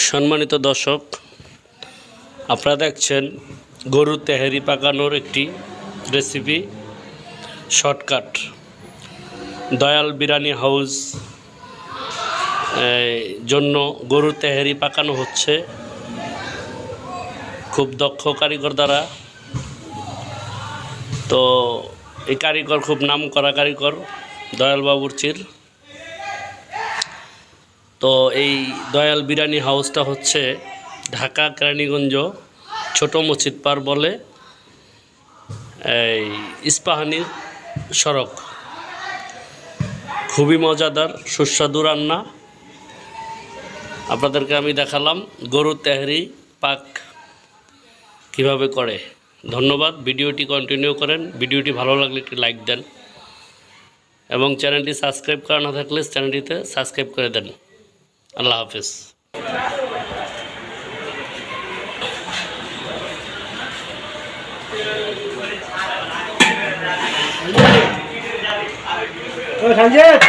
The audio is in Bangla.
সম্মানিত দর্শক, আপনারা দেখছেন গরুর তেহারি পাকানোর একটি recipe shortcut Dayal biryani house জন্য গরুর তেহারি পাকানো হচ্ছে। খুব দক্ষ কারিগর দ্বারা। তো এই কারিগর খুব নাম করা কারিগর দয়াল বাবুরচির তো এই দয়াল বিরিয়ানি হাউসটা হচ্ছে ঢাকা কেরানীগঞ্জ ছোট মসজিদ পার বলে এই ইস্পাহানি সড়ক। খুবই মজাদার, সুস্বাদু রান্না। আপনাদেরকে আমি দেখালাম গরুর তেহরি পাক কীভাবে করে। ধন্যবাদ, ভিডিওটি কন্টিনিউ করেন। ভিডিওটি ভালো লাগলে একটি লাইক দেন। এবং চ্যানেলটি সাবস্ক্রাইব করা না থাকলে চ্যানেলটিতে সাবস্ক্রাইব করে দেন। আল্লাহ হাফেজ ও সঞ্জিত